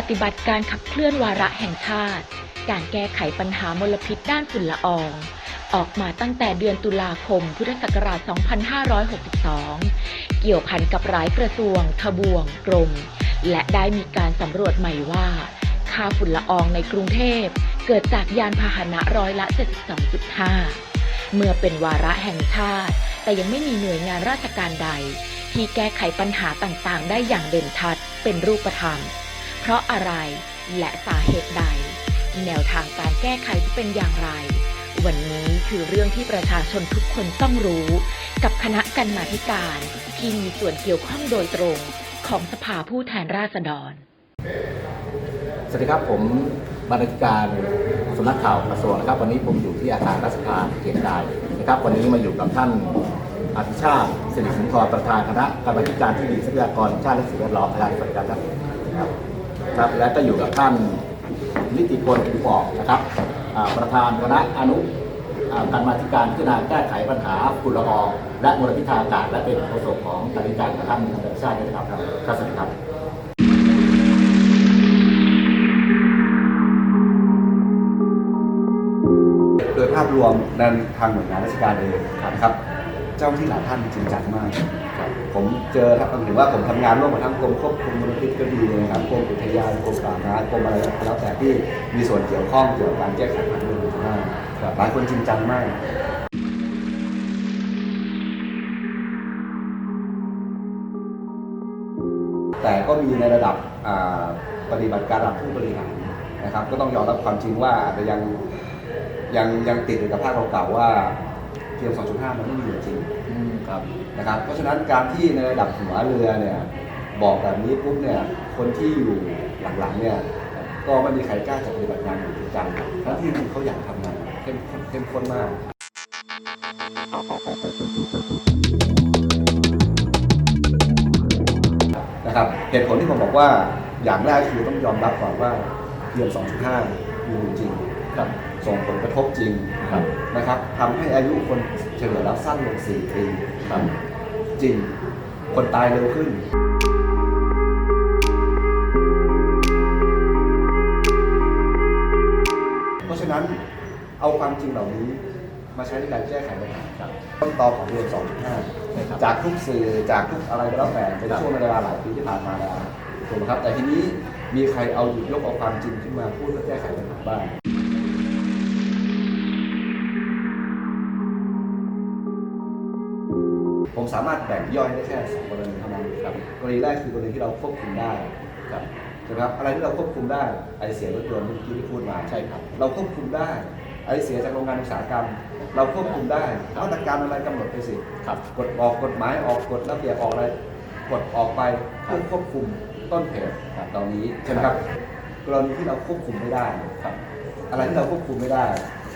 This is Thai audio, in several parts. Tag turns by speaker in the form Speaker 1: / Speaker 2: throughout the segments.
Speaker 1: ปฏิบัติการขับเคลื่อนวาระแห่งชาติ การแก้ไขปัญหามลพิษด้านฝุ่นละออง ออกมาตั้งแต่เดือนตุลาคม พุทธศักราช 2562 เกี่ยวพันกับหลายกระทรวง ทบวง กรม และได้มีการสำรวจใหม่ว่า ค่าฝุ่นละอองในกรุงเทพ เกิดจากยานพาหนะร้อยละ 72.5 เมื่อเป็นวาระแห่งชาติ แต่ยังไม่มีหน่วยงานราชการใด ที่แก้ไขปัญหาต่างๆ ได้อย่างเด่นชัด เป็นรูปธรรม เพราะอะไรและสาเหตุใด แนวทางการแก้ไขจะเป็นอย่างไร วันนี้คือเรื่องที่ประชาชนทุกคนต้องรู้ กับคณะกรรมาธิการที่มีส่วนเกี่ยวข้องโดยตรงของสภาผู้แทนราษฎร
Speaker 2: สวัสดีครับผมบรรณาธิการสำนักข่าวกระทรวงนะครับ วันนี้ผมอยู่ที่อาคารรัฐสภาเกียรติได้นะครับ วันนี้มาอยู่กับท่านอภิชาติสิริสุนทรประธานคณะกรรมาธิการที่ดินทรัพยากรชาติและสิ่งแวดล้อมนะครับสวัสดีครับ ครับ และก็อยู่กับท่านนิติพลอุปบอกนะครับประธานคณะอนุกรรมาธิการพิจารณาแก้ไขปัญหาฝุ่นละอองและมลพิษทางอากาศและเป็นโฆษกของกรรมาธิการกับท่านอภิชาติด้วยนะครับครับสวัสดีครับ
Speaker 3: โดยภาพรวมในทางหน่วยงานราชการเองนะครับ เจ้าที่หลายท่านจริงจังมากครับผมเจอครับถือว่าผมทำงานร่วมกับทั้งกรมควบคุมมลพิษก็ดีนะครับกรมอุทยานกรมป่าไม้กรมอะไรก็แล้วแต่ที่มีส่วนเกี่ยวข้องเกี่ยวกับการแก้ไขปัญหาเรื่องนี้มากหลายคนจริงจังมากแต่ก็มีในระดับอ่าปฏิบัติการระดับผู้บริหารนะครับ ก็ต้องยอมรับความจริงว่าอาจจะยังยังยังติดอยู่กับภาพเก่าๆว่า เทียม 2.5 มันไม่มีอยู่จริง
Speaker 2: อืมครับ
Speaker 3: นะครับ เพราะฉะนั้นการที่ในระดับหัวเรือเนี่ยบอกแบบนี้ปุ๊บเนี่ยคนที่อยู่หลังๆเนี่ยก็ไม่มีใครกล้าจะปฏิบัติงานอย่างจริงจังทั้งที่จริงเขาอยากทำงานเข้มข้นเข้มข้นมากนะครับเหตุผลที่ผมบอกว่าอย่างแรกคือต้องยอมรับก่อนว่าเทียม 2.5 มีอยู่จริงครับ ส่งผลกระทบจริง
Speaker 2: ครับ
Speaker 3: นะครับทำให้อายุคนเฉลี่ยแล้วสั้นลง4ปีครับจริงคนตายเร็วขึ้นเพราะฉะนั้นเอาความจริงเหล่านี้มาใช้ในการแก้ไขปัญหาครับต้นตอของเรียน2.5 จากทุกสื่อจากทุกอะไรก็แล้วแต่เป็นช่วงเวลาหลายปีที่ผ่านมาแล้วถูกไหมครับ แต่ทีนี้มีใครเอาหยิบยกเอาความจริงขึ้นมาพูดเพื่อแก้ไขปัญหาบ้าง ผมสามารถแบ่งย่อยได้แค่สองกรณีเท่านั้นครับกรณีแรกคือกรณีที่เราควบคุมได้ครับใช่ไหมครับอะไรที่เราควบคุมได้ไอเสียรถยนต์เมื่อกี้ที่พูดมา
Speaker 2: ใช่ครับ
Speaker 3: เราควบคุมได้ไอเสียจากโรงงานอุตสาหกรรม เราควบคุมได้มาตรการอะไรกำหนดไปสิ
Speaker 2: ครับ
Speaker 3: กฎออกกฎหมายออกกฎระเบียบออกอะไรกฎออกไปเพื่อควบคุมต้นเหตุเหล่านี้ใช่ไหมครับกรณีที่เราควบคุมไม่ได้
Speaker 2: ครับ
Speaker 3: อะไรที่เราควบคุมไม่ได้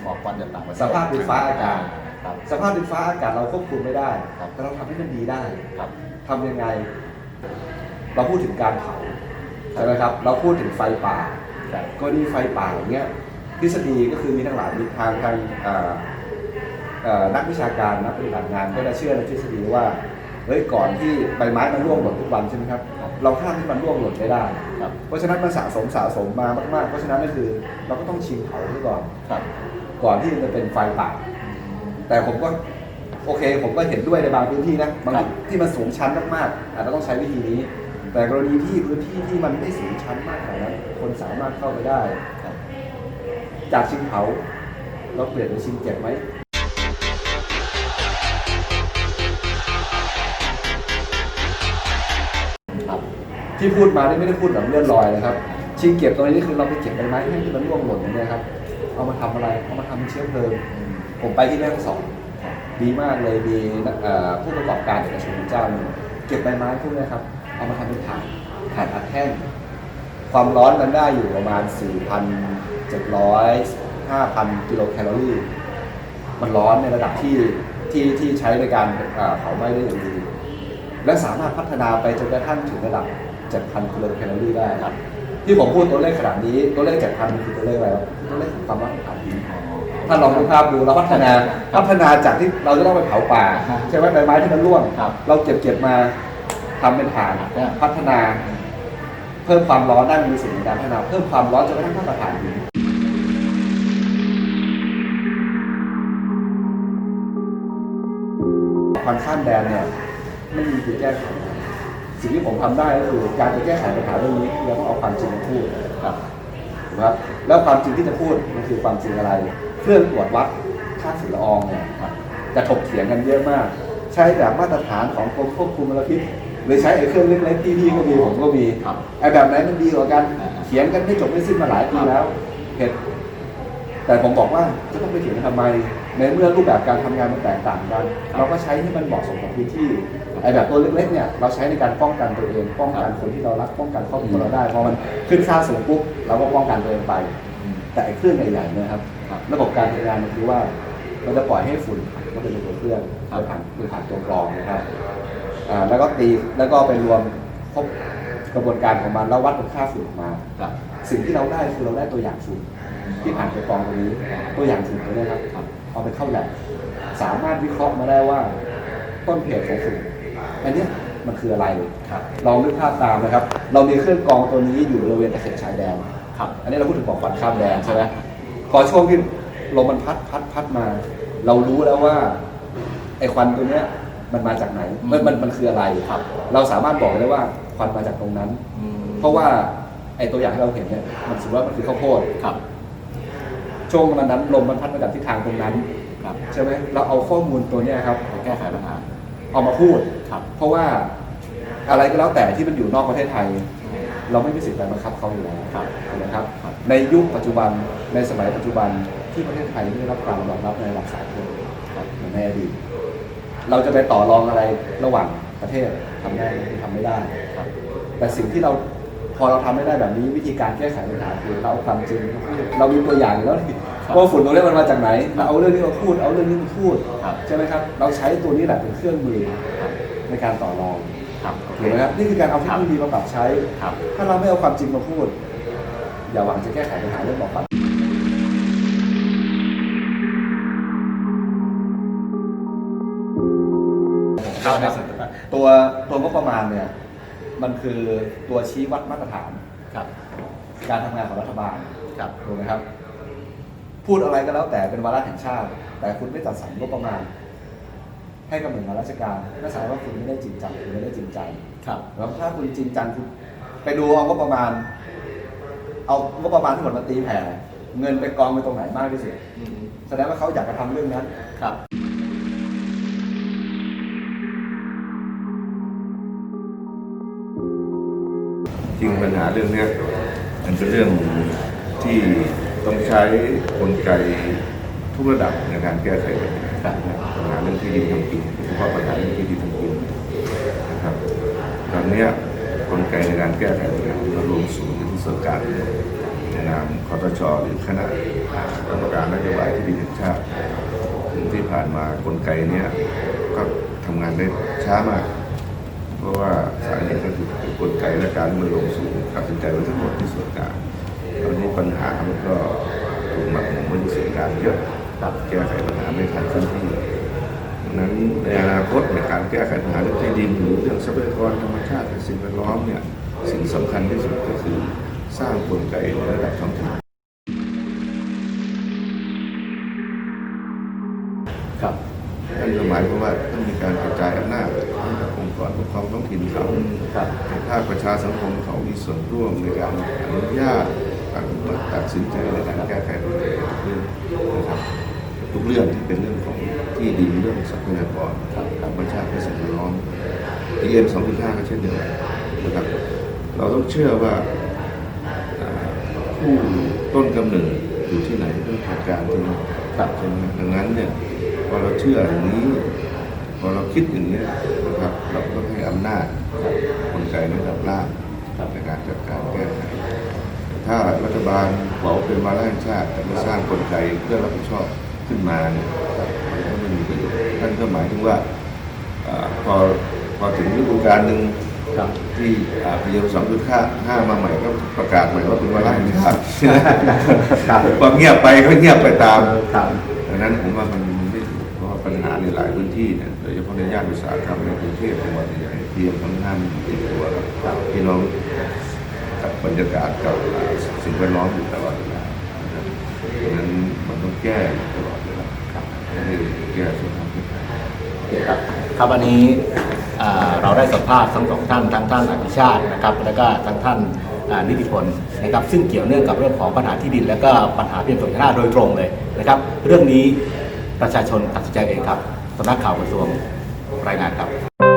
Speaker 2: หมอกควันจากต่างประเทศ
Speaker 3: สภาพดินฟ้าอากาศ
Speaker 2: ครับ
Speaker 3: สภาพดินฟ้าอากาศเราควบคุมไม่ได้
Speaker 2: ครับ
Speaker 3: แต่เราทำให้มันดีได้
Speaker 2: ครับ
Speaker 3: ทำยังไง เราพูดถึงการเผาใช่ไหมครับ เราพูดถึงไฟป่า
Speaker 2: ครับ
Speaker 3: กรณีไฟป่าอย่างเงี้ยทฤษฎีก็คือมีทั้งหลายมีทางทางเอ่อเอ่อนักวิชาการนักปฏิบัติงานก็จะเชื่อในทฤษฎีว่าเฮ้ยก่อนที่ใบไม้มันร่วงหล่นทุกวันใช่ไหมครับเราห้ามให้มันร่วงหล่นไม่ได้
Speaker 2: ครับ
Speaker 3: เพราะฉะนั้นมันสะสมสะสมมามากๆ เพราะฉะนั้นก็คือเราก็ต้องชิงเผาไว้ก่อน
Speaker 2: ครับ
Speaker 3: ก่อนที่มันจะเป็นไฟป่า แต่ผมก็โอเค ผมก็เห็นด้วยในบางพื้นที่นะบาง
Speaker 2: ครับ
Speaker 3: ที่มันสูงชั้นมากๆอาจจะต้องใช้วิธีนี้ แต่กรณีที่พื้นที่ที่มันไม่สูงชั้นมากขนาดนั้นคนสามารถเข้าไปได้
Speaker 2: ครับ
Speaker 3: จากชิงเผาเราเปลี่ยนเป็นชิงเก็บไหม
Speaker 2: ครับ
Speaker 3: ที่พูดมานี่ไม่ได้พูดแบบเลื่อนลอยนะครับชิงเก็บตรงนี้คือเราไปเก็บใบไม้ให้ที่มันร่วงหล่นอย่างเงี้ยครับ เอามาทำอะไร เอามาทำเป็นเชื้อเพลิง ผมไปที่แม่ฮ่องสอนดีมากเลยมีเอ่อผู้ประกอบการเอกชนเจ้าหนึ่งเก็บใบไม้พวกเนี้ยครับ เอามาทำเป็นถ่านถ่านอัดแท่งความร้อนมันได้อยู่ประมาณ 4,700 5,000 กิโลแคลอรี่ มันร้อนในระดับที่ที่ที่ใช้ในการเอ่อเผาไหม้ได้อย่างดี และสามารถพัฒนาไปจนกระทั่งถึงระดับ 7,000 กิโลแคลอรี่ได้ครับ ที่ผมพูดตัวเลขขนาดนี้ ตัวเลข 7,000มันคือตัวเลขอะไรวะคือตัวเลขของความร้อนของฐานหิน ถ้าลองดูภาพดูเราพัฒนาพัฒนาจากที่เราจะต้องไปเผาป่าใช่ไหมใบไม้ที่มันร่วง
Speaker 2: ครับ
Speaker 3: เราเก็บเก็บมาทำเป็นฐาน
Speaker 2: ครับ
Speaker 3: พัฒนา เพิ่มความร้อนได้มันมีส่วนในการพัฒนาเพิ่มความร้อนจนกระทั่งมาตรฐานหินควันข้ามแดนเนี่ยไม่มีคือแก้ไขสิ่งที่ผมทำได้ก็คือการจะแก้ไขปัญหาเรื่องนี้เราต้องเอาความจริงมาพูด
Speaker 2: ครับ
Speaker 3: ถูกไหมครับแล้วความจริงที่จะพูดมันคือความจริงอะไร เครื่องตรวจวัดค่าฝุ่นละอองเนี่ยจะถกเถียงกันเยอะมาก ใช้แบบมาตรฐานของกรมควบคุมมลพิษหรือใช้ไอ้เครื่องเล็กๆที่พี่ก็มีผมก็มี
Speaker 2: ครับ
Speaker 3: ไอ้แบบไหนมันดีกว่ากัน
Speaker 2: อ่า
Speaker 3: เถียงกันไม่จบไม่สิ้นมาหลายปีแล้วเหตุแต่ผมบอกว่าจะต้องไปเถียงกันทำไม ในเมื่อรูปแบบการทำงานมันแตกต่างกัน เราก็ใช้ให้มันเหมาะสมกับพื้นที่ไอ้แบบตัวเล็กๆเนี่ยเราใช้ในการป้องกันตัวเอง ป้องกันคนที่เรารักป้องกันครอบครัวเราได้พอมันขึ้นค่าสูงปุ๊บเราก็ป้องกันตัวเองไป แต่ไอ้เครื่องใหญ่ๆเนะครับ
Speaker 2: ค รับ
Speaker 3: ระบบการทำงานมันคือว่าเราจะปล่อยให้ฝุ่นก็เป็นตัวเครื่อง
Speaker 2: ครับ
Speaker 3: โดยผ่านโดยผ่านตัวกรองนะครับอ่าแล้วก็ตีแล้วก็ไปรวมครบกระบวนการของมันแล้ววัดเป็นค่าฝุ่นออกมา
Speaker 2: ครับ
Speaker 3: สิ่งที่เราได้คือเราได้ตัวอย่างฝุ่นที่ผ่านตัวกรองตรงนี้ตัวอย่างฝุ่นตัวนี้ครับเอาไปเข้าแลบสามารถวิเคราะห์มาได้ว่าต้นเหตุของฝุ่นอันเนี้ยมันคืออะไร
Speaker 2: ครับ
Speaker 3: ลองนึกภาพตามนะครับ เรามีเครื่องกรองตัวนี้อยู่บริเวณตะเข็บชายแดน
Speaker 2: ครับ
Speaker 3: อันนี้เราพูดถึงบอกควันข้ามแดนใช่ไหม พอช่วงที่ลมมันพัดพัดพัดมา เรารู้แล้วว่าไอ้ควันตัวเนี้ยมันมาจากไหนมันมันมันคืออะไร
Speaker 2: ครับ
Speaker 3: เราสามารถบอกได้ว่าควันมาจากตรงนั้น
Speaker 2: อืม
Speaker 3: เพราะว่าไอ้ตัวอย่างที่เราเห็นเนี่ยมันถือว่ามันคือข้าวโพด
Speaker 2: ครับ
Speaker 3: ช่วงนั้นลมมันพัดมาจากทิศทางตรงนั้น
Speaker 2: ครับ
Speaker 3: ใช่ไหมเราเอาข้อมูลตัวเนี้ยครับ
Speaker 2: ไปแก้ไขปัญหา
Speaker 3: เอามาพูด
Speaker 2: ครับ
Speaker 3: เพราะว่าอะไรก็แล้วแต่ที่มันอยู่นอกประเทศไทย เราไม่มีสิทธิ์ไปบังคับเขาอยู่แล้ว
Speaker 2: ครับ
Speaker 3: ถูกไหมครับ
Speaker 2: ครับ
Speaker 3: ในยุคปัจจุบันในสมัยปัจจุบันที่ประเทศไทยไม่ได้รับการรองรับในหลักสากล
Speaker 2: ครับ
Speaker 3: เหมือนในอดีตเราจะไปต่อรองอะไรระหว่างประเทศทำได้ไหมคือทำไม่ได้
Speaker 2: ครับ
Speaker 3: แต่สิ่งที่เราพอเราทำไม่ได้แบบนี้วิธีการแก้ไขปัญหาคือเราเอาความจริงมาพูดเรามีตัวอย่างอยู่แล้วนี่ว่าฝุ่นตรงนี้มันมาจากไหนเราเอาเรื่องนี้มาพูด เอาเรื่องนี้มาพูด
Speaker 2: ครับ
Speaker 3: ใช่ไหมครับ เราใช้ตัวนี้แหละเป็นเครื่องมือ
Speaker 2: ครับ
Speaker 3: ในการต่อรอง
Speaker 2: ครับโอเค
Speaker 3: ถูกไหมครับนี่คือการเอาเทคโนโลยีมาปรับใช้
Speaker 2: ครับ
Speaker 3: ถ้าเราไม่เอาความจริงมาพูด อย่าหวังจะแก้ไขปัญหาเรื่องบอกปัด
Speaker 2: ครับ
Speaker 3: ตัวตัวงบประมาณเนี่ยมันคือตัวชี้วัดมาตรฐาน
Speaker 2: ครับ
Speaker 3: การทำงานของรัฐบาล
Speaker 2: ครับ
Speaker 3: ถูกไหมครับ พูดอะไรก็แล้วแต่เป็นวาระแห่งชาติ แต่คุณไม่จัดสรรงบประมาณ ให้กับหน่วยงานราชการนั่นแสดงว่าคุณไม่ได้จริงจังคุณไม่ได้จริงใจ
Speaker 2: ครับ
Speaker 3: แล้วถ้าคุณจริงจังคุณไปดูเอางบประมาณ เอางบประมาณทั้งหมดมาตีแผ่เงินไปกองไปตรงไหนมากที่สุด
Speaker 2: อืม
Speaker 3: แสดงว่าเขาอยากจะทำเรื่องนั้น
Speaker 2: ครับ
Speaker 4: จริงปัญหาเรื่องเนี้ยมันเป็นเรื่องที่ต้องใช้กลไกทุกระดับในการแก้ไขปัญหาปัญหา เรื่องที่ดินทำกินโดยเฉพาะปัญหาเรื่องที่ดินทำกินนะครับตอนนี้กลไกในการแก้ไขปัญหาเรารวมศูนย์ที่ส่วนกลางในนามคอตชหรือคณะกรรมการนโยบายที่ดินแห่งชาติที่ผ่านมากลไกเนี้ยก็ทำงานได้ช้ามาก เพราะว่าสาเหตุก็คือกลไกและการมันลงสู่ตัดสินใจไว้ทั้งหมดที่ส่วนกลางตอนนี้ปัญหามันก็ถูกหมักหมมไว้ที่ส่วนกลางเยอะแก้ไขปัญหาไม่ทันทันทีดัง นั้นในอนาคตในการแก้ไขปัญหาเรื่องที่ดินหรือเรื่องทรัพยากรธรรมชาติและสิ่งแวดล้อมเนี่ยสิ่งสำคัญที่สุดก็คือสร้างกลไกในระดับท้องถิ่น
Speaker 2: ครับ
Speaker 4: นั่นก็หมายความว่าต้องมีการกระจายอำนาจให้กับองค์กรปกครองท้องถิ่นเขา
Speaker 2: ครับ
Speaker 4: ให้ภาคประชาสังคมเขามีส่วนร่วมในการอนุญาตการตัดสินใจในการแก้ไขปัญหาทุกเรื่องนะครับ ทุกเรื่องที่เป็นเรื่องของที่ดินเรื่องทรัพยากรครับธรรมชาติและสิ่งแวดล้อม PM 2.5ก็เช่นเดียวกันนะครับเราต้องเชื่อว่าอ่าผู้ต้นกำเนิดอยู่ที่ไหนเรื่องเหตุการณ์ที่นั่น
Speaker 2: ครับ
Speaker 4: ใช่ไหมดังนั้นเนี่ยพอเราเชื่ออย่างนี้พอเราคิดอย่างนี้นะครับเราก็ให้อำนาจกลไกในระดับล่างในการจัดการแก้ไขถ้ารัฐบาลบอกว่าเป็นวาระแห่งชาติแต่ไม่สร้างกลไกเพื่อรับผิดชอบ ขึ้นมาเนี่ยมันก็ไม่มีประโยชน์นั่นก็หมายถึงว่าอ่าพอพอถึงฤดูกาลหนึ่ง
Speaker 2: ครับ
Speaker 4: ที่พีเอ็มสองจุดห้าห้ามาใหม่ก็ประกาศใหม่ว่าเป็นวาระแห่งชาติ
Speaker 2: ครับ
Speaker 4: พอเงียบไปก็เงียบไปตาม
Speaker 2: ครับ
Speaker 4: ดังนั้นผมว่ามันไม่ถูกเพราะว่าปัญหาในหลายพื้นที่เนี่ยโดยเฉพาะในย่านอุตสาหกรรมในกรุงเทพจังหวัดใหญ่ๆพีเอ็มค่อนข้างมีติดตัวครับพี่น้องบรรยากาศกับสิ่งแวดล้อมอยู่ตลอดเวลานะครับ ดังนั้นมันต้องแก้ตลอดเวลาให้แก้สุขภาพ
Speaker 2: ครับครับวันนี้เราได้สัมภาษณ์ทั้งสองท่านทั้งท่านอภิชาตินะครับแล้วก็ทั้งท่านนิติพลนะครับซึ่งเกี่ยวเนื่องกับเรื่องของปัญหาที่ดิน และก็ปัญหาเพียงส่วนหน้าโดยตรงเลยนะครับ เรื่องนี้ประชาชนตัดสินใจเองครับสำนักข่าวกระทรวงรายงานครับ